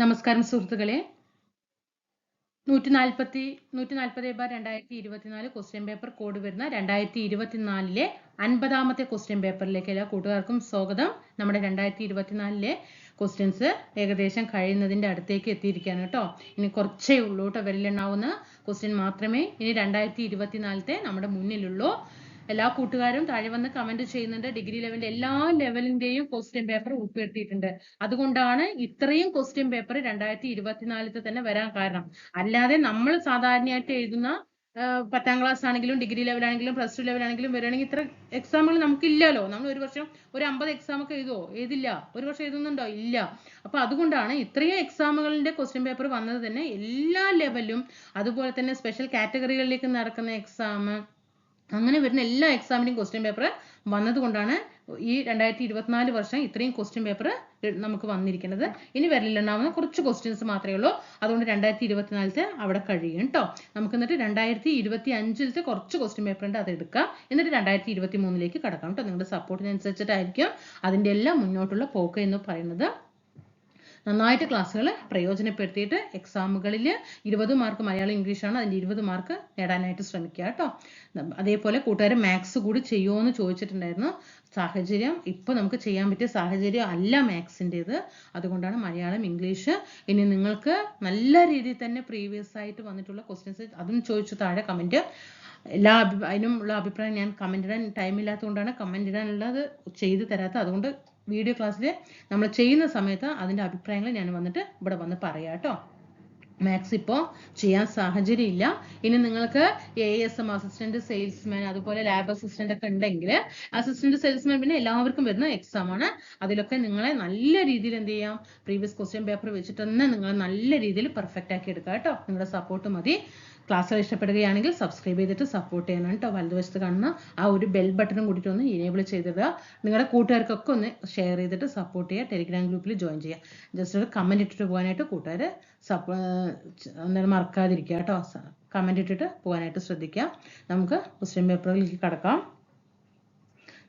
നമസ്കാരം സുഹൃത്തുക്കളെ. നൂറ്റി നാൽപ്പത്തി നൂറ്റി നാൽപ്പത് ബാർ രണ്ടായിരത്തി ഇരുപത്തിനാല് ക്വസ്റ്റ്യൻ പേപ്പർ കോഡ് വരുന്ന രണ്ടായിരത്തി ഇരുപത്തിനാലിലെ അൻപതാമത്തെ ക്വസ്റ്റ്യൻ പേപ്പറിലേക്ക് എല്ലാ കൂട്ടുകാർക്കും സ്വാഗതം. നമ്മുടെ രണ്ടായിരത്തി ഇരുപത്തിനാലിലെ ക്വസ്റ്റ്യൻസ് ഏകദേശം കഴിയുന്നതിന്റെ അടുത്തേക്ക് എത്തിയിരിക്കുകയാണ് കേട്ടോ. ഇനി കുറച്ചേ ഉള്ളൂ കേട്ടോ വിരലെണ്ണാവുന്ന ക്വസ്റ്റ്യൻ മാത്രമേ ഇനി രണ്ടായിരത്തി ഇരുപത്തിനാലത്തെ നമ്മുടെ മുന്നിലുള്ളൂ. എല്ലാ കൂട്ടുകാരും താഴെ വന്ന് കമന്റ് ചെയ്യുന്നുണ്ട്. ഡിഗ്രി ലെവലിന്റെ എല്ലാ ലെവലിന്റെയും ക്വസ്റ്റ്യൻ പേപ്പർ ഉൾപ്പെടുത്തിയിട്ടുണ്ട്. അതുകൊണ്ടാണ് ഇത്രയും ക്വസ്റ്റ്യൻ പേപ്പർ രണ്ടായിരത്തി ഇരുപത്തിനാലിലത്തെ തന്നെ വരാൻ കാരണം. അല്ലാതെ നമ്മൾ സാധാരണയായിട്ട് എഴുതുന്ന പത്താം ക്ലാസ് ആണെങ്കിലും ഡിഗ്രി ലെവലാണെങ്കിലും പ്ലസ് ടു ലെവലാണെങ്കിലും വരികയാണെങ്കിൽ ഇത്ര എക്സാമുകൾ നമുക്കില്ലല്ലോ. നമ്മൾ ഒരു വർഷം ഒരു അമ്പത് എക്സാം ഒക്കെ എഴുതുമോ എഴുതില്ല. ഒരു വർഷം എഴുതുന്നുണ്ടോ? ഇല്ല. അപ്പൊ അതുകൊണ്ടാണ് ഇത്രയും എക്സാമുകളുടെ ക്വസ്റ്റ്യൻ പേപ്പർ വന്നത് തന്നെ എല്ലാ ലെവലും അതുപോലെ തന്നെ സ്പെഷ്യൽ കാറ്റഗറികളിലേക്ക് നടക്കുന്ന എക്സാം അങ്ങനെ വരുന്ന എല്ലാ എക്സാമിനും ക്വസ്റ്റ്യൻ പേപ്പർ വന്നതുകൊണ്ടാണ് ഈ രണ്ടായിരത്തി ഇരുപത്തിനാല് വർഷം ഇത്രയും ക്വസ്റ്റ്യൻ പേപ്പർ നമുക്ക് വന്നിരിക്കുന്നത്. ഇനി വരലിലുണ്ടാവുന്ന കുറച്ച് ക്വസ്റ്റ്യൻസ് മാത്രമേ ഉള്ളൂ. അതുകൊണ്ട് രണ്ടായിരത്തി ഇരുപത്തിനാലത്തെ അവിടെ കഴിയും കേട്ടോ നമുക്ക് എന്നിട്ട് രണ്ടായിരത്തി ഇരുപത്തി അഞ്ചിലത്തെ കുറച്ച് ക്വസ്റ്റ്യൻ പേപ്പർ ഉണ്ട് അത് എടുക്കാം. എന്നിട്ട് രണ്ടായിരത്തി ഇരുപത്തി മൂന്നിലേക്ക് കടക്കാം കേട്ടോ നിങ്ങളുടെ സപ്പോർട്ടിനനുസരിച്ചിട്ടായിരിക്കും അതിന്റെ എല്ലാം മുന്നോട്ടുള്ള പോക്ക് എന്ന് പറയുന്നത്. നന്നായിട്ട് ക്ലാസ്സുകൾ പ്രയോജനപ്പെടുത്തിയിട്ട് എക്സാമുകളിൽ ഇരുപത് മാർക്ക് മലയാളം ഇംഗ്ലീഷാണ് അതിന്റെ ഇരുപത് മാർക്ക് നേടാനായിട്ട് ശ്രമിക്കുക കേട്ടോ. അതേപോലെ കൂട്ടുകാർ മാത്സ് കൂടി ചെയ്യുമോ എന്ന് ചോദിച്ചിട്ടുണ്ടായിരുന്നു. സാഹചര്യം ഇപ്പോൾ നമുക്ക് ചെയ്യാൻ പറ്റിയ സാഹചര്യം അല്ല മാത്സിന്റെത് അതുകൊണ്ടാണ് മലയാളം ഇംഗ്ലീഷ് ഇനി നിങ്ങൾക്ക് നല്ല രീതിയിൽ തന്നെ പ്രീവിയസ് ആയിട്ട് വന്നിട്ടുള്ള ക്വസ്റ്റ്യൻസ് അതും ചോദിച്ചു താഴെ കമന്റ് എല്ലാ അഭി അതിനുള്ള അഭിപ്രായം ഞാൻ കമന്റ് ഇടാൻ ടൈമില്ലാത്തതുകൊണ്ടാണ് കമന്റ് ഇടാനുള്ളത് ചെയ്തു തരാത്തത്. അതുകൊണ്ട് വീഡിയോ ക്ലാസ്സിൽ നമ്മൾ ചെയ്യുന്ന സമയത്ത് അതിന്റെ അഭിപ്രായങ്ങൾ ഞാൻ വന്നിട്ട് ഇവിടെ വന്ന് പറയാം കേട്ടോ മാത്സ് ഇപ്പോൾ ചെയ്യാൻ സാഹചര്യം ഇല്ല. ഇനി നിങ്ങൾക്ക് A S M assistant salesman അതുപോലെ ലാബ് അസിസ്റ്റന്റ് ഒക്കെ ഉണ്ടെങ്കിൽ അസിസ്റ്റന്റ് സെയിൽസ്മാൻ പിന്നെ എല്ലാവർക്കും വരുന്ന എക്സാം ആണ്. അതിലൊക്കെ നിങ്ങളെ നല്ല രീതിയിൽ എന്ത് ചെയ്യാം? പ്രീവിയസ് ക്വസ്റ്റ്യൻ പേപ്പർ വെച്ചിട്ട് തന്നെ നിങ്ങൾ നല്ല രീതിയിൽ പെർഫെക്റ്റ് ആക്കി എടുക്കുക കേട്ടോ നിങ്ങളുടെ സപ്പോർട്ട് മതി. ക്ലാസ്സുകൾ ഇഷ്ടപ്പെടുകയാണെങ്കിൽ സബ്സ്ക്രൈബ് ചെയ്തിട്ട് സപ്പോർട്ട് ചെയ്യണം കേട്ടോ വലതുവശത്ത് കാണുന്ന ആ ഒരു ബെൽ ബട്ടണും കൂടിയിട്ട് ഒന്ന് ഇനേബിൾ ചെയ്തിടുക. നിങ്ങളുടെ കൂട്ടുകാർക്കൊക്കെ ഒന്ന് ഷെയർ ചെയ്തിട്ട് സപ്പോർട്ട് ചെയ്യുക. ടെലിഗ്രാം ഗ്രൂപ്പിൽ ജോയിൻ ചെയ്യുക. ജസ്റ്റ് ഒരു കമന്റ് ഇട്ടിട്ട് പോകാനായിട്ട് കൂട്ടുകാർ സപ്പോ എന്തായാലും മറക്കാതിരിക്കുക കേട്ടോ കമന്റ് ഇട്ടിട്ട് പോകാനായിട്ട് ശ്രദ്ധിക്കുക. നമുക്ക് ക്വസ്റ്റ്യൻ പേപ്പറിലേക്ക് കടക്കാം.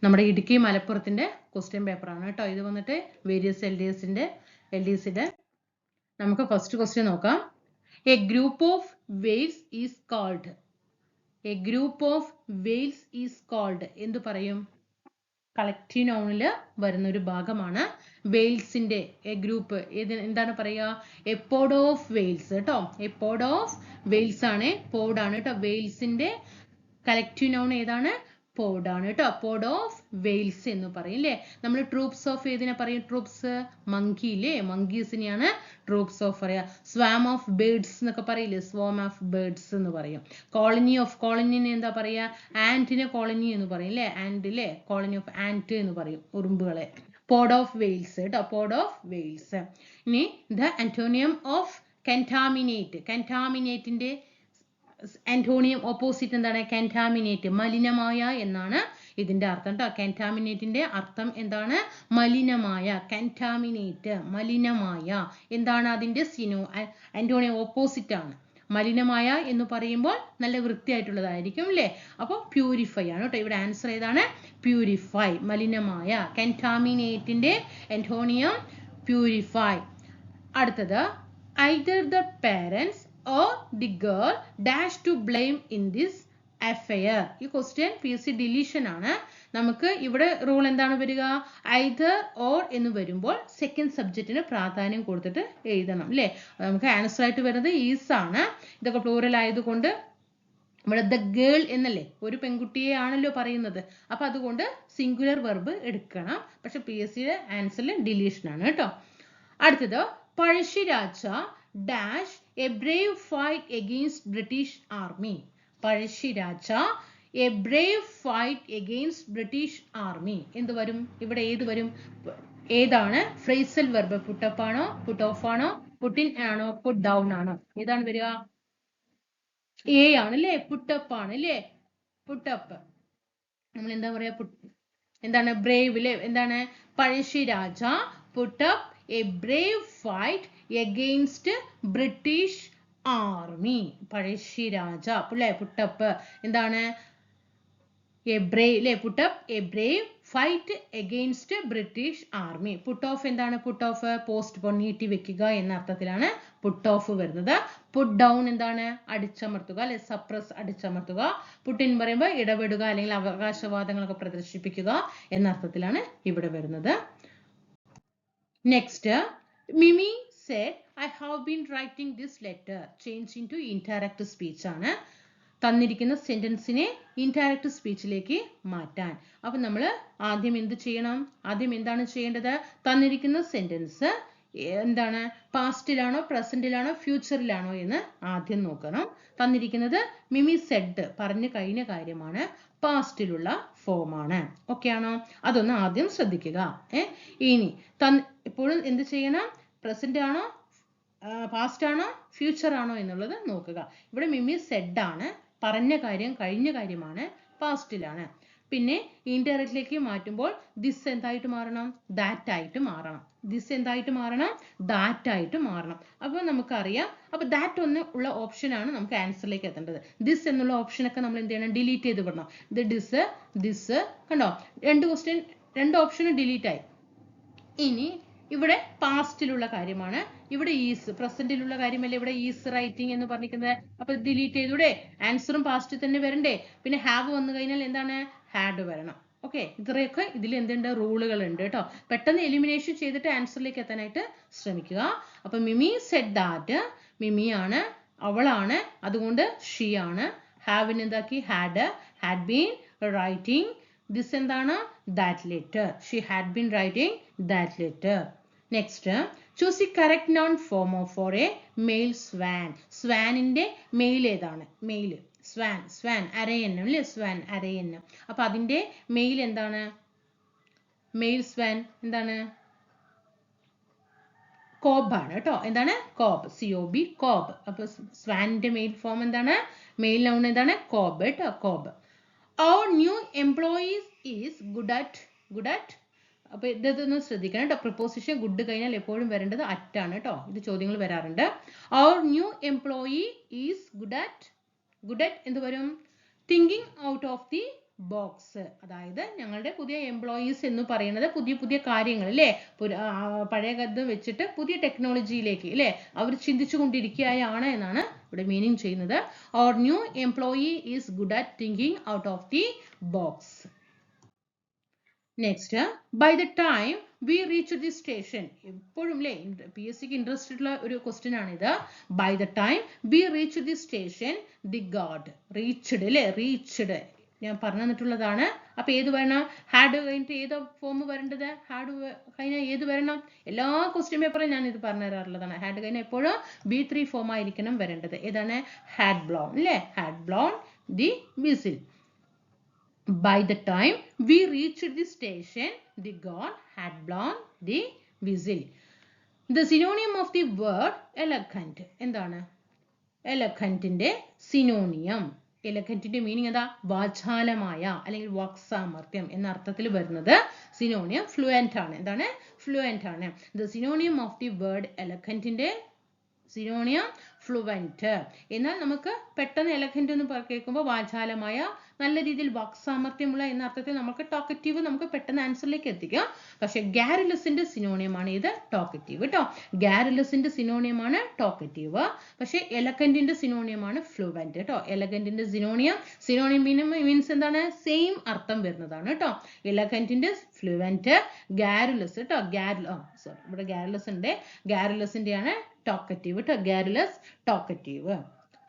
നമ്മുടെ ഇടുക്കി മലപ്പുറത്തിന്റെ ക്വസ്റ്റ്യൻ പേപ്പറാണ് കേട്ടോ ഇത് വന്നിട്ട് വേരിയസ് എൽ ഡി എസിന്റെ എൽ ഡി എസിന്റെ നമുക്ക് ഫസ്റ്റ് ക്വസ്റ്റ്യൻ നോക്കാം. A group of whales is called a group of whales is called എന്ത് പറയും? കളക്റ്റീവ് നൗണിൽ വരുന്ന ഒരു ഭാഗമാണ് വെയിൽസിന്റെ എ ഗ്രൂപ്പ് ഏത് എന്താണ് പറയുക എ പോഡ് ഓഫ് വെയിൽസ് കേട്ടോ എ പോഡ് ഓഫ് വെയിൽസ് ആണ് പോഡ് ആണ് കേട്ടോ വെയിൽസിന്റെ കളക്റ്റീവ് നൗൺ ഏതാണ്? പോഡ് ആണ് കേട്ടോ. പോഡ് ഓഫ് വെയിൽസ് എന്ന് പറയും അല്ലേ നമ്മൾ ട്രൂപ്സ് ഓഫ് ഏതിനെ പറയും? ട്രൂപ്സ് മങ്കി ഇല്ലേ മങ്കീസിനെയാണ് ട്രൂപ്സ് ഓഫ് പറയാ. സ്വാം ഓഫ് ബേർഡ്സ് എന്നൊക്കെ പറയില്ലേ? സ്വാം ഓഫ് ബേർഡ്സ് എന്ന് പറയും. കോളനി ഓഫ് കോളനിനെ എന്താ പറയാ? ആന്റിനെ കോളനി എന്ന് പറയും അല്ലേ ആൻഡ് അല്ലേ കോളനി ഓഫ് ആന്റ് എന്ന് പറയും ഉറുമ്പുകളെ. പോഡ് ഓഫ് വെയിൽസ് കേട്ടോ. പോഡ് ഓഫ് വെയിൽസ് ഇനി ദ അന്റോണിയം ഓഫ് കെന്റാമിനേറ്റ് കെന്റാമിനേറ്റിന്റെ ആന്റോണിയം ഓപ്പോസിറ്റ് എന്താണ്? കെന്റാമിനേറ്റ് മലിനമായ എന്നാണ് ഇതിന്റെ അർത്ഥം കേട്ടോ കെന്റാമിനേറ്റിന്റെ അർത്ഥം എന്താണ്? മലിനമായ. കെന്റാമിനേറ്റ് മലിനമായ. എന്താണ് അതിന്റെ സിനോ ആന്റോണിയം ഓപ്പോസിറ്റ് ആണ്. മലിനമായ എന്ന് പറയുമ്പോൾ നല്ല വൃത്തിയായിട്ടുള്ളതായിരിക്കും അല്ലേ അപ്പോൾ പ്യൂരിഫൈ ആണ് കേട്ടോ ഇവിടെ ആൻസർ ഏതാണ്? പ്യൂരിഫൈ മലിനമായ. കെന്റാമിനേറ്റിന്റെ ആന്റോണിയം പ്യൂരിഫൈ അടുത്തത് either the parents or the girl dash to blame in this affair. ഈ question P S C deletion ആണ്. നമുക്ക് ഇവിടെ റൂൾ എന്താണ് വരിക? ഐദർ ഓർ എന്ന് വരുമ്പോൾ സെക്കൻഡ് സബ്ജക്റ്റിന് പ്രാധാന്യം കൊടുത്തിട്ട് എഴുതണം അല്ലേ നമുക്ക് ആൻസർ ആയിട്ട് വരുന്നത് ഈസ് ആണ്. ഇതൊക്കെ പ്ലൂറൽ ആയതുകൊണ്ട് ഇവിടെ ദ ഗേൾ എന്നല്ലേ? ഒരു പെൺകുട്ടിയെ ആണല്ലോ പറയുന്നത്. അപ്പൊ അതുകൊണ്ട് സിംഗുലർ വെർബ് എടുക്കണം. പക്ഷെ പി എസ് സിയുടെ ആൻസറിൽ ഡിലീഷൻ ആണ് കേട്ടോ. അടുത്തത് Pazhassi Raja dash a brave fight against British army Pazhassi Raja a brave fight against British army എന്ത് വരും? ഇവിടെ ഏത് വരും? ഏതാണ്? ഫ്രേസൽ വെർബ് പുട്ടപ്പ് ആണോ? പുട്ട് ഓഫ് ആണോ? പുട്ടിൻ ആണോ? പുട്ട് ഡൗൺ ആണോ? ഏതാണ് വരിക? എ ആണ് അല്ലേ പുട്ടപ്പ് ആണ് അല്ലേ പുട്ടപ്പ് നമ്മൾ എന്താ പറയാ എന്താണ്? ബ്രേവ് അല്ലേ എന്താണ്? Pazhassi Raja put up a brave fight against British army Pazhassi Raja അല്ലേ പുട്ടപ്പ്. എന്താണ്? എ ബ്രേവ് അല്ലെ put up a brave fight against British army put off എന്താണ്? പുട്ട് ഓഫ് പോസ്റ്റ് പോൺ നീട്ടി വെക്കുക എന്ന അർത്ഥത്തിലാണ് പുട്ട് ഓഫ് വരുന്നത്. Puttu down എന്താണ്? അടിച്ചമർത്തുക അല്ലെ സപ്രസ് അടിച്ചമർത്തുക. പുട്ട് ഇൻ പറയുമ്പോൾ ഇടപെടുക അല്ലെങ്കിൽ അവകാശവാദങ്ങളൊക്കെ പ്രദർശിപ്പിക്കുക എന്ന അർത്ഥത്തിലാണ് ഇവിടെ വരുന്നത്. Next Mimi said i have been writing this letter. Change into to speech ആണ് തന്നിരിക്കുന്ന സെന്റൻസിനെ ഇൻഡയറക്റ്റ് സ്പീച്ചിലേക്ക് മാറ്റാൻ. അപ്പൊ നമ്മൾ ആദ്യം എന്ത് ചെയ്യണം? ആദ്യം എന്താണ് ചെയ്യേണ്ടത്? തന്നിരിക്കുന്ന സെന്റൻസ് എന്താണ്? പാസ്റ്റിലാണോ പ്രസന്റിലാണോ ഫ്യൂച്ചറിലാണോ എന്ന് ആദ്യം നോക്കണം. തന്നിരിക്കുന്നത് മിമി സെഡ് പറഞ്ഞു കഴിഞ്ഞ കാര്യമാണ്. പാസ്റ്റിലുള്ള ഫോമാണ് ഓക്കെ ആണോ? അതൊന്ന് ആദ്യം ശ്രദ്ധിക്കുക. ഏ ഇനി തന്ന് ഇപ്പോഴും എന്ത് ചെയ്യണം? പ്രസന്റ് ആണോ? പാസ്റ്റ് ആണോ? ഫ്യൂച്ചർ ആണോ എന്നുള്ളത് നോക്കുക. ഇവിടെ മിമി സെഡ് ആണ്. പറഞ്ഞ കാര്യം കഴിഞ്ഞ കാര്യമാണ്. പാസ്റ്റിലാണ് പിന്നെ ഇൻഡയറക്റ്റിലേക്ക് മാറ്റുമ്പോൾ ദിസ് എന്തായിട്ട് മാറണം? ദാറ്റ് ആയിട്ട് മാറണം. ദിസ് എന്തായിട്ട് മാറണം? ദാറ്റ് ആയിട്ട് മാറണം. അപ്പോൾ നമുക്കറിയാം. അപ്പോൾ ദാറ്റ് ഒന്ന് ഉള്ള ഓപ്ഷനാണ് നമുക്ക് ആൻസറിലേക്ക് എത്തേണ്ടത്. ദിസ് എന്നുള്ള ഓപ്ഷനൊക്കെ നമ്മൾ എന്ത് ചെയ്യണം? ഡിലീറ്റ് ചെയ്ത് വിടണം. ഇത് ഡിസ് ദിസ് കണ്ടോ? രണ്ട് ക്വസ്റ്റ്യൻ രണ്ട് ഓപ്ഷനും ഡിലീറ്റ് ആയി. ഇനി ഇവിടെ പാസ്റ്റിലുള്ള കാര്യമാണ്. ഇവിടെ ഈസ് പ്രസന്റിലുള്ള കാര്യമല്ലേ ഇവിടെ ഈസ് റൈറ്റിംഗ് എന്ന് പറഞ്ഞിരിക്കുന്നത്. അപ്പൊ ഡിലീറ്റ് ചെയ്തൂടെ? ആൻസറും പാസ്റ്റിൽ തന്നെ വരണ്ടേ? പിന്നെ ഹാവ് വന്നു കഴിഞ്ഞാൽ എന്താണ്? ഹാഡ് വരണം. ഓക്കെ ഇത്രയൊക്കെ ഇതിൽ എന്തുണ്ട്? റൂളുകൾ ഉണ്ട് കേട്ടോ. പെട്ടെന്ന് എലിമിനേഷൻ ചെയ്തിട്ട് ആൻസറിലേക്ക് എത്താനായിട്ട് ശ്രമിക്കുക. അപ്പൊ മിമി സെഡ് ദാറ്റ് മിമി ആണ് അവളാണ് അതുകൊണ്ട് ഷീ ആണ്. ഹാവിന് എന്താക്കി? Had had been writing this എന്താണ്? That letter she had been writing that letter next choose the correct noun form for a male swan സ്വാനിന്റെ male ഏതാണ്? മെയിൽ സ്വാൻ സ്വാൻ അരയന്നം അല്ലേ? സ്വാൻ അരയന്നം. അപ്പൊ അതിന്റെ മെയിൽ എന്താണ്? മെയിൽ സ്വാൻ എന്താണ്? കോബാണ് കേട്ടോ. എന്താണ്? Cob C O B cob അപ്പൊ സ്വാനിന്റെ മെയിൽ ഫോം എന്താണ്? മെയിൽ നൗൺ എന്താണ്? കോബ് കേട്ടോ cob our new employees is good at good at അപ്പൊ ഇതൊന്ന് ശ്രദ്ധിക്കണം കേട്ടോ. പ്രപ്പോസിഷൻ ഗുഡ് കഴിഞ്ഞാൽ എപ്പോഴും വരേണ്ടത് അറ്റാണ് കേട്ടോ. ഇത് ചോദ്യങ്ങൾ വരാറുണ്ട്. അവർ new employee is good at good at എന്ത് വരും? Thinking out of the box അതായത് ഞങ്ങളുടെ പുതിയ എംപ്ലോയീസ് എന്ന് പറയുന്നത് പുതിയ പുതിയ കാര്യങ്ങൾ അല്ലേ? പഴയ കഥ വെച്ചിട്ട് പുതിയ ടെക്നോളജിയിലേക്ക് അല്ലേ? അവർ ചിന്തിച്ചു കൊണ്ടിരിക്കുകയാണ് എന്നാണ് ഇവിടെ മീനിങ് ചെയ്യുന്നത്. അവർ new employee is good at thinking out of the box next by the time we reach the station എപ്പോഴും അല്ലേ പി എസ് സിക്ക് ഇൻട്രസ്റ്റ് ഉള്ള ഒരു ക്വസ്റ്റ്യൻ ആണിത് by the time we reach the station the guard reached അല്ലേ reached ഞാൻ പറഞ്ഞു തന്നിട്ടുള്ളതാണ്. അപ്പൊ ഏത് വരണം? ഹാഡ് കഴിഞ്ഞിട്ട് ഏത് ഫോം വരേണ്ടത്? ഹാഡ് കഴിഞ്ഞാൽ ഏത് വരണം? എല്ലാ ക്വസ്റ്റ്യൻ പേപ്പറും ഞാൻ ഇത് പറഞ്ഞു തരാറുള്ളതാണ്. ഹാഡ് കഴിഞ്ഞാൽ എപ്പോഴും ബി ത്രീ ഫോം ആയിരിക്കണം വരേണ്ടത്. ഏതാണ്? ഹാഡ് ബ്ലോൺ അല്ലേ had blown the whistle by the time we reached the station, the god had blown the whistle. The synonym of the word elegant എന്താണ്? എലഖന്റിന്റെ സിനോണിയം എലഖന്റിന്റെ മീനിങ് എന്താ? വാചാലമായ അല്ലെങ്കിൽ വാക്സാമർത്ഥ്യം എന്ന അർത്ഥത്തിൽ വരുന്നത് സിനോണിയം ഫ്ലുവന്റ് ആണ്. എന്താണ്? ഫ്ലുവന്റ് ആണ്. The synonym of the word എലഖന്റിന്റെ synonym fluent എന്നാൽ നമുക്ക് പെട്ടെന്ന് എലഖന്റ് എന്ന് കേൾക്കുമ്പോൾ വാചാലമായ നല്ല രീതിയിൽ വാക് സാമർത്ഥ്യമുള്ള എന്ന അർത്ഥത്തിൽ നമുക്ക് ടോക്കറ്റീവ് നമുക്ക് പെട്ടെന്ന് ആൻസറിലേക്ക് എത്തിക്കാം. പക്ഷേ ഗാരിലസിന്റെ സിനോണിയമാണ് ഇത് ടോക്കറ്റീവ് കേട്ടോ ഗാരിലസിന്റെ സിനോണിയമാണ് ടോക്കറ്റീവ് പക്ഷെ എലക്കന്റിന്റെ സിനോണിയമാണ് ഫ്ലുവന്റ് കേട്ടോ എലഗന്റിന്റെ സിനോണിയം സിനോണിയം മീൻസ് എന്താണ്? സെയിം അർത്ഥം വരുന്നതാണ് കേട്ടോ എലഗന്റിന്റെ ഫ്ലുവന്റ് ഗാരുലസ് കേട്ടോ ഗാരു സോറി ഇവിടെ ഗാരുലസ് ഉണ്ട്. ആണ് ടോക്കറ്റീവ് കേട്ടോ ഗാരുലസ് ടോക്കറ്റീവ്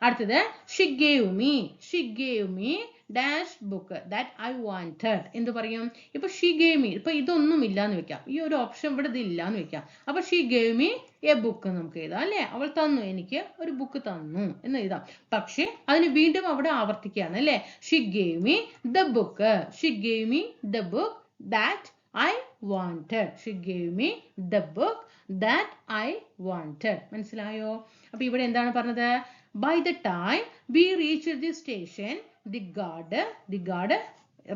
അടുത്തത് she gave me she gave me dash book that I wanted എന്ത് പറയും? ഇപ്പൊ ഷീ ഗേവ് മീ ഇപ്പൊ ഇതൊന്നും ഇല്ല എന്ന് വെക്കാം. ഈ ഒരു ഓപ്ഷൻ ഇവിടെ ഇത് ഇല്ല എന്ന് വെക്കാം. അപ്പൊ she gave me a book നമുക്ക് എഴുതാം അല്ലെ? അവൾ തന്നു എനിക്ക് ഒരു ബുക്ക് തന്നു എന്ന് എഴുതാം. പക്ഷെ അതിന് വീണ്ടും അവിടെ ആവർത്തിക്കുകയാണ് അല്ലെ? She gave me the book she gave me the book that I wanted she gave me the book that I wanted മനസ്സിലായോ? അപ്പൊ ഇവിടെ എന്താണ് പറഞ്ഞത്? By the time we reach the station the guard the guard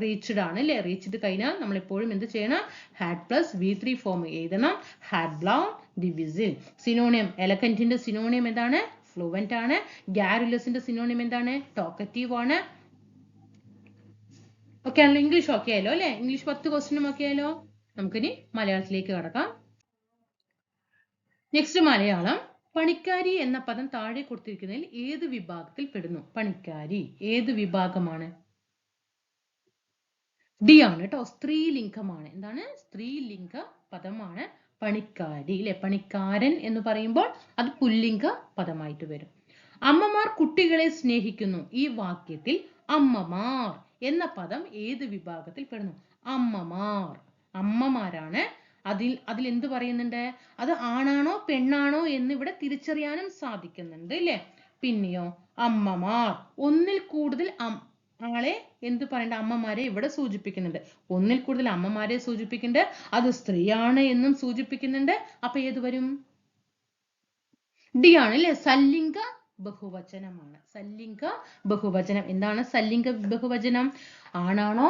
reached ആണ് അല്ലേ reached കഴിഞ്ഞാൽ നമ്മൾ എപ്പോഴും എന്ത് ചെയ്യണം? Had plus V three form എഴുതണം. Had blown the whistle synonym എലക്കന്റിന്റെ synonym എന്താണ്? ഫ്ലുവന്റ് ആണ്. ഗാരുലസിന്റെ സിനോണിയം എന്താണ്? ടോക്കറ്റീവ് ആണ്. ഓക്കെ ആണല്ലോ? ഇംഗ്ലീഷ് ഓക്കെ ആയല്ലോ അല്ലെ ഇംഗ്ലീഷ് പത്ത് ക്വസ്റ്റിനും ഒക്കെ ആയല്ലോ? നമുക്കിനി മലയാളത്തിലേക്ക് കടക്കാം. നെക്സ്റ്റ് മലയാളം. പണിക്കാരി എന്ന പദം താഴെ കൊടുത്തിരിക്കുന്നതിൽ ഏത് വിഭാഗത്തിൽ പെടുന്നു? പണിക്കാരി. ഏത് വിഭാഗമാണ്? ഡി ആണ് കേട്ടോ സ്ത്രീലിംഗമാണ്. എന്താണ്? സ്ത്രീലിംഗ പദമാണ് പണിക്കാരി അല്ലെ പണിക്കാരൻ എന്ന് പറയുമ്പോൾ അത് പുല്ലിംഗ പദമായിട്ട് വരും. അമ്മമാർ കുട്ടികളെ സ്നേഹിക്കുന്നു. ഈ വാക്യത്തിൽ അമ്മമാർ എന്ന പദം ഏത് വിഭാഗത്തിൽ പെടുന്നു? അമ്മമാർ. അമ്മമാരാണ്. അതിൽ അതിൽ എന്ത് പറയുന്നുണ്ട്? അത് ആണാണോ പെണ്ണാണോ എന്ന് ഇവിടെ തിരിച്ചറിയാനും സാധിക്കുന്നുണ്ട് അല്ലേ പിന്നെയോ അമ്മമാർ. ഒന്നിൽ കൂടുതൽ ആളെ എന്ത് പറയണ്ട? അമ്മമാരെ ഇവിടെ സൂചിപ്പിക്കുന്നുണ്ട്. ഒന്നിൽ കൂടുതൽ അമ്മമാരെ സൂചിപ്പിക്കുന്നുണ്ട്. അത് സ്ത്രീയാണ് എന്നും സൂചിപ്പിക്കുന്നുണ്ട്. അപ്പൊ ഏത് വരും? ഡി ആണ് അല്ലെ സല്ലിംഗ ബഹുവചനമാണ്. സല്ലിംഗ ബഹുവചനം. എന്താണ് സല്ലിംഗ ബഹുവചനം? ആണാണോ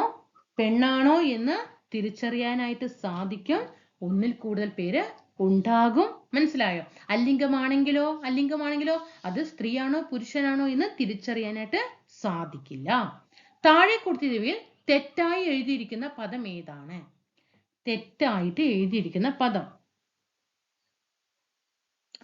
പെണ്ണാണോ എന്ന് തിരിച്ചറിയാനായിട്ട് സാധിക്കും. ഒന്നിൽ കൂടുതൽ പേര് ഉണ്ടാകും. മനസ്സിലായോ? അല്ലിംഗമാണെങ്കിലോ അല്ലിംഗമാണെങ്കിലോ അത് സ്ത്രീയാണോ പുരുഷനാണോ എന്ന് തിരിച്ചറിയാനായിട്ട് സാധിക്കില്ല. താഴെ കൊടുത്തിരിവയിൽ തെറ്റായി എഴുതിയിരിക്കുന്ന പദം ഏതാണ്? തെറ്റായിട്ട് എഴുതിയിരിക്കുന്ന പദം.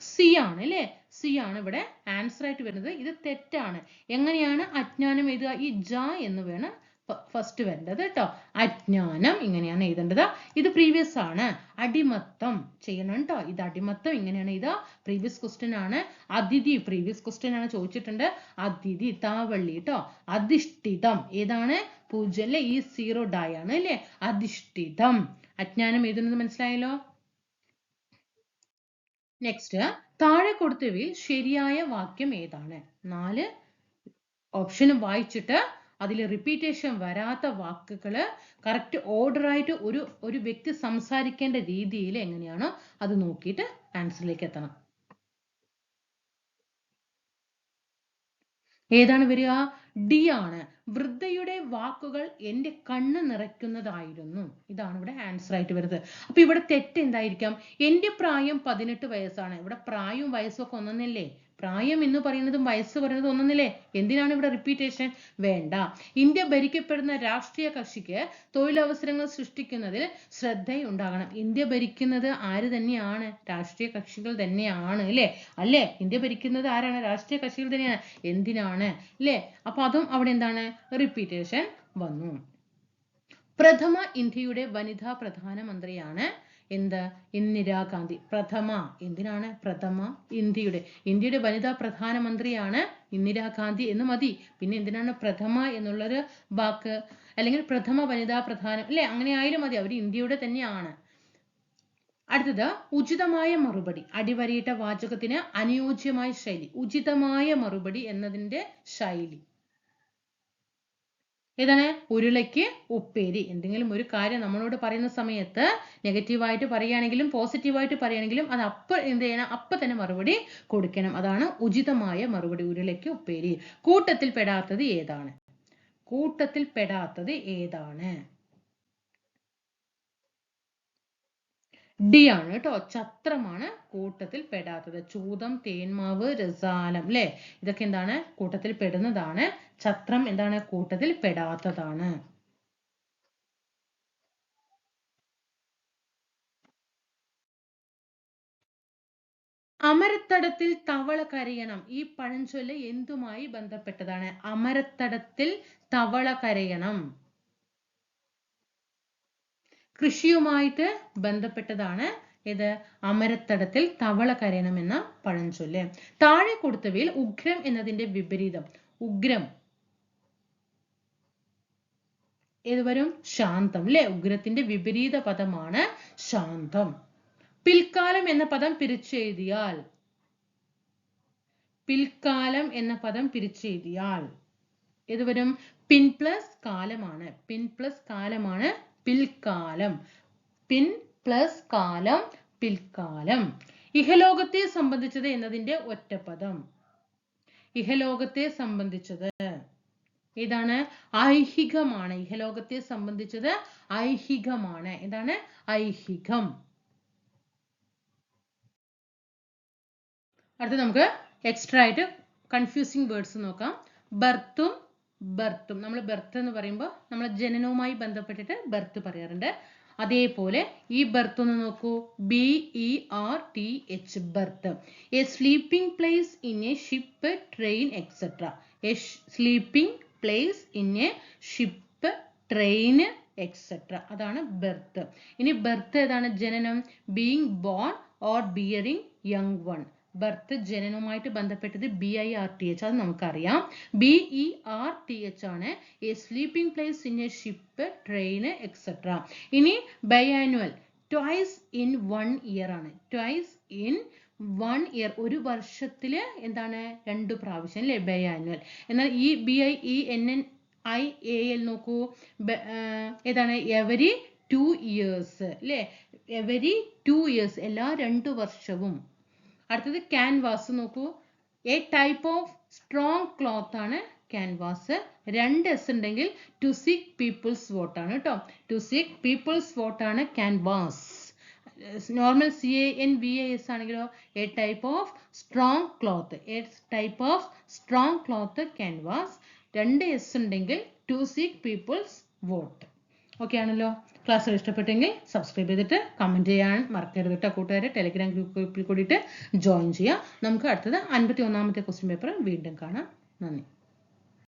സി ആണ് അല്ലേ? സി ആണ് ഇവിടെ ആൻസർ ആയിട്ട് വരുന്നത്. ഇത് തെറ്റാണ്. എങ്ങനെയാണ് അജ്ഞാനം എഴുതുക? ഈ ജ എന്ന് വേണം ഫസ്റ്റ് വരേണ്ടത് കേട്ടോ അജ്ഞാനം ഇങ്ങനെയാണ് എഴുതേണ്ടത്. ഇത് പ്രീവിയസ് ആണ്. അടിമത്തം ചെയ്യണം കേട്ടോ ഇത് അടിമത്തം ഇങ്ങനെയാണ് ഇത് പ്രീവിയസ് ക്വസ്റ്റ്യൻ ആണ്. അതിഥി പ്രീവിയസ് ക്വസ്റ്റ്യൻ ആണ് ചോദിച്ചിട്ടുണ്ട്. അതിഥി താവള്ളി കേട്ടോ അധിഷ്ഠിതം. ഏതാണ്? പൂജ അല്ലേ ഈ സീറോ ഡൈ ആണ് അല്ലേ? അധിഷ്ഠിതം. അജ്ഞാനം എഴുതുന്നത് മനസ്സിലായല്ലോ? നെക്സ്റ്റ് താഴെ കൊടുത്തവയിൽ ശരിയായ വാക്യം ഏതാണ്? നാല്. ഓപ്ഷൻ വായിച്ചിട്ട് അതിൽ റിപ്പീറ്റേഷൻ വരാത്ത വാക്കുകൾ കറക്റ്റ് ഓർഡർ ആയിട്ട് ഒരു ഒരു വ്യക്തി സംസാരിക്കേണ്ട രീതിയിൽ എങ്ങനെയാണോ അത് നോക്കിയിട്ട് ആൻസറിലേക്ക് എത്തണം. ഏതാണ് വരിക? ഡി ആണ്. വൃദ്ധയുടെ വാക്കുകൾ എന്റെ കണ്ണ് നിറയ്ക്കുന്നതായിരുന്നു. ഇതാണ് ഇവിടെ ആൻസർ ആയിട്ട് വരുന്നത്. അപ്പൊ ഇവിടെ തെറ്റ് എന്തായിരിക്കാം? എന്റെ പ്രായം പതിനെട്ട് വയസ്സാണ്. ഇവിടെ പ്രായവും വയസ്സും ഒക്കെ ഒന്നല്ലേ പ്രായം എന്ന് പറയുന്നതും വയസ്സ് പറയുന്നതും ഒന്നല്ലേ എന്തിനാണ് ഇവിടെ റിപ്പീറ്റേഷൻ വേണ്ട. ഇന്ത്യ ഭരിക്കപ്പെടുന്ന രാഷ്ട്രീയ കക്ഷിക്ക് തൊഴിലവസരങ്ങൾ സൃഷ്ടിക്കുന്നതിൽ ശ്രദ്ധയുണ്ടാകണം. ഇന്ത്യ ഭരിക്കുന്നത് ആര് തന്നെയാണ്? രാഷ്ട്രീയ കക്ഷികൾ തന്നെയാണ് അല്ലേ? അല്ലേ? ഇന്ത്യ ഭരിക്കുന്നത് ആരാണ്? രാഷ്ട്രീയ കക്ഷികൾ തന്നെയാണ്. എന്തിനാണ്? അല്ലേ? അപ്പൊ അതും അവിടെ എന്താണ്? റിപ്പീറ്റേഷൻ വന്നു. പ്രഥമ ഇന്ത്യയുടെ വനിതാ പ്രധാനമന്ത്രിയാണ് എന്ത്? ഇന്ദിരാഗാന്ധി. പ്രഥമ. എന്തിനാണ് പ്രഥമ? ഇന്ത്യയുടെ. ഇന്ത്യയുടെ വനിതാ പ്രധാനമന്ത്രിയാണ് ഇന്ദിരാഗാന്ധി എന്ന് മതി. പിന്നെ എന്തിനാണ് പ്രഥമ എന്നുള്ളൊരു വാക്ക്? അല്ലെങ്കിൽ പ്രഥമ വനിതാ പ്രധാനം അല്ലെ? അങ്ങനെ ആയാലും മതി. അവർ ഇന്ത്യയുടെ തന്നെയാണ്. അടുത്തത് ഉചിതമായ മറുപടി. അടിവരയിട്ട വാചകത്തിന് അനുയോജ്യമായ ശൈലി. ഉചിതമായ മറുപടി എന്നതിന്റെ ശൈലി. ഏതാണ്? ഉരുളയ്ക്ക് ഉപ്പേരി. എന്തെങ്കിലും ഒരു കാര്യം നമ്മളോട് പറയുന്ന സമയത്ത് നെഗറ്റീവായിട്ട് പറയുകയാണെങ്കിലും പോസിറ്റീവായിട്ട് പറയുകയാണെങ്കിലും അത് അപ്പം എന്ത് ചെയ്യണം? അപ്പം തന്നെ മറുപടി കൊടുക്കണം. അതാണ് ഉചിതമായ മറുപടി ഉരുളയ്ക്ക് ഉപ്പേരി. കൂട്ടത്തിൽ പെടാത്തത് ഏതാണ്? കൂട്ടത്തിൽ പെടാത്തത് ഏതാണ്? ഡി ആണ് കേട്ടോ. ചത്രമാണ് കൂട്ടത്തിൽ പെടാത്തത്. ചൂതം തേന്മാവ് രസാലം അല്ലെ ഇതൊക്കെ എന്താണ്? കൂട്ടത്തിൽ പെടുന്നതാണ്. ചത്രം എന്താണ്? കൂട്ടത്തിൽ പെടാത്തതാണ്. അമരത്തടത്തിൽ തവള കരയണം. ഈ പഴഞ്ചൊല്ല് എന്തുമായി ബന്ധപ്പെട്ടതാണ്? അമരത്തടത്തിൽ തവള കരയണം. കൃഷിയുമായിട്ട് ബന്ധപ്പെട്ടതാണ് ഇത് അമരത്തടത്തിൽ തവള കരയണം എന്ന പഴഞ്ചൊല്ല്. താഴെ കൊടുത്തവയിൽ ഉഗ്രം എന്നതിന്റെ വിപരീതം. ഉഗ്രം. ഏത് വരും? ശാന്തം അല്ലെ ഉഗ്രത്തിന്റെ വിപരീത പദമാണ് ശാന്തം. പിൽക്കാലം എന്ന പദം പിരിച്ചെഴുതിയാൽ. പിൽക്കാലം എന്ന പദം പിരിച്ചെഴുതിയാൽ. ഏത് വരും? പിൻ പ്ലസ് കാലമാണ്. പിൻ പ്ലസ് കാലമാണ് പിൽക്കാലം. പിൻ പ്ലസ് കാലം പിൽക്കാലം. ഇഹലോകത്തെ സംബന്ധിച്ചത് എന്നതിന്റെ ഒറ്റപദം ഇഹലോകത്തെ സംബന്ധിച്ചത് ഏതാണ് ഐഹികമാണ്. ഇഹലോകത്തെ സംബന്ധിച്ചത് ഐഹികമാണ്. ഏതാണ് ഐഹികം. അടുത്ത നമുക്ക് എക്സ്ട്രാ ആയിട്ട് കൺഫ്യൂസിങ് വേർഡ്സ് നോക്കാം. ബർത്തും ബർത്തും നമ്മൾ ബർത്ത് എന്ന് പറയുമ്പോൾ നമ്മൾ ജനനവുമായി ബന്ധപ്പെട്ടിട്ട് ബർത്ത് പറയാറുണ്ട്. അതേപോലെ ഈ ബർത്ത് ഒന്ന് നോക്കൂ. B E R T H berth a sleeping place in a ship train etcetera a sleeping place in a ship train etcetera അതാണ് ബർത്ത് ഇനി ബർത്ത് ഏതാണ്? ജനനം. Being born or bearing young one birth ജനനവുമായിട്ട് ബന്ധപ്പെട്ടത് B I R T H അത് നമുക്കറിയാം. B E R T H ആണ്. A sleeping place in a ship train etcetera ഇനി biannual twice in one year ആണ്. Twice in one year ഒരു വർഷത്തിൽ എന്താണ്? രണ്ട് പ്രാവശ്യം അല്ലേ? ബയാനുവൽ എന്നാൽ ഈ B I E N N I A L നോക്കൂ. ഏതാണ്? എവരി ടു ഇയേഴ്സ് അല്ലേ? എവരി ടു ഇയേഴ്സ് എല്ലാ രണ്ട് വർഷവും. അടുത്തത് ക്യാൻവാസ് നോക്കൂ. A type of strong cloth ആണ് ക്യാൻവാസ് രണ്ട് എസ് ഉണ്ടെങ്കിൽ ടു സിക് പീപ്പിൾസ് വോട്ട് ആണ് കേട്ടോ ടു സിക് പീപ്പിൾസ് വോട്ട് ആണ് canvas normal C A N V S ആണെങ്കിലോ a type of strong cloth a type of strong cloth canvass രണ്ട് S ഉണ്ടെങ്കിൽ to seek people's vote okay ആണല്ലോ? Class ഇഷ്ടപ്പെട്ടെങ്കിൽ subscribe ചെയ്തിട്ട് comment ചെയ്യാൻ മറക്കരുത് കേട്ടോ കൂട്ടുകാരെ. ടെലിഗ്രാം ഗ്രൂപ്പിൽ കൂടിയിട്ട് ജോയിൻ ചെയ്യുക നമുക്ക് അടുത്തത് അൻപത്തി ഒന്നാമത്തെ ക്വസ്റ്റ്യൻ പേപ്പർ വീണ്ടും കാണാം. നന്ദി.